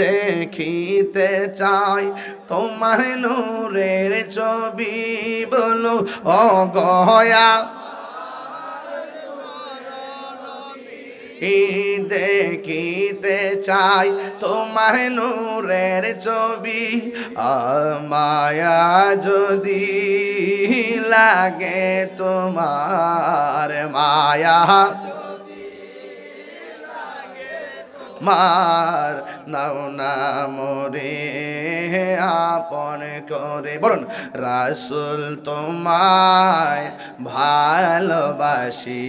দেখিতে চাই, তোমার নূরের ছবি বলো ও গয়া দেখিতে চাই, তোমার নূরের ছবি মায়া যদি লাগে তোমার মায়া। মার নাও না মরে আপন করে। বলুন রাসুল তোমায় ভালোবাসি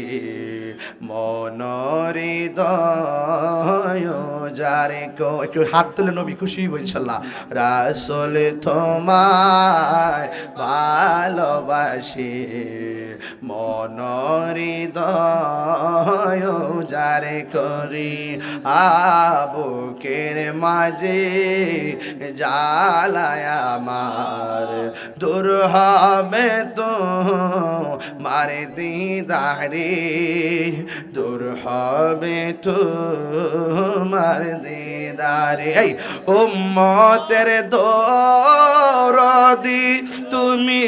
মনরিদয় যারে কো, একটু হাত তুলে নবী খুশি ইনশাল্লাহ। রাসুল তোমায় ভালোবাসি মনরিদয় যারে করি, আবুকের মাঝে জালায় আমার। দূর হবে তো মারে দিদারে, দূর হবে তো মার দিদারে। এই উম্মতের দৌরদি তুমি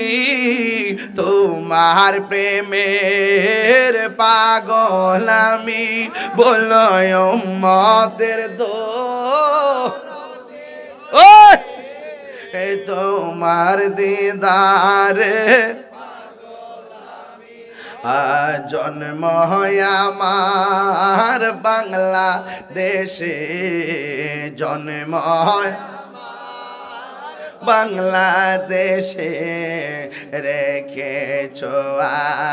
তোমার প্রেমের পাগল আমি বলয় মতের দো তোমার দিদার। জন্ম আমার বাংলা দেশে জন্ম বাংলাদেশে। রেখেছ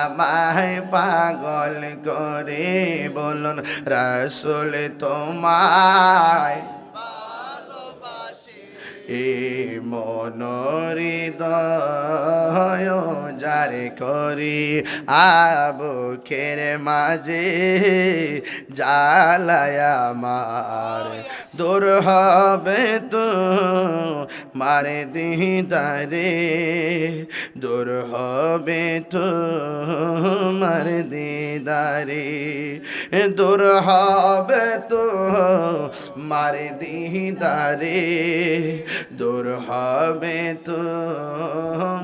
আমায় পাগল করে। বলুন রাসুল তোমায় এ মনোরিদয় যারে করি আবুখের মাঝে জালায় আমার। দূর হবে তো মারে দিদারে, দূর হবে তো মার দিদারে, দূর হবে তো মার দিদারে, দূর হবে তো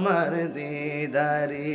মার দিদারে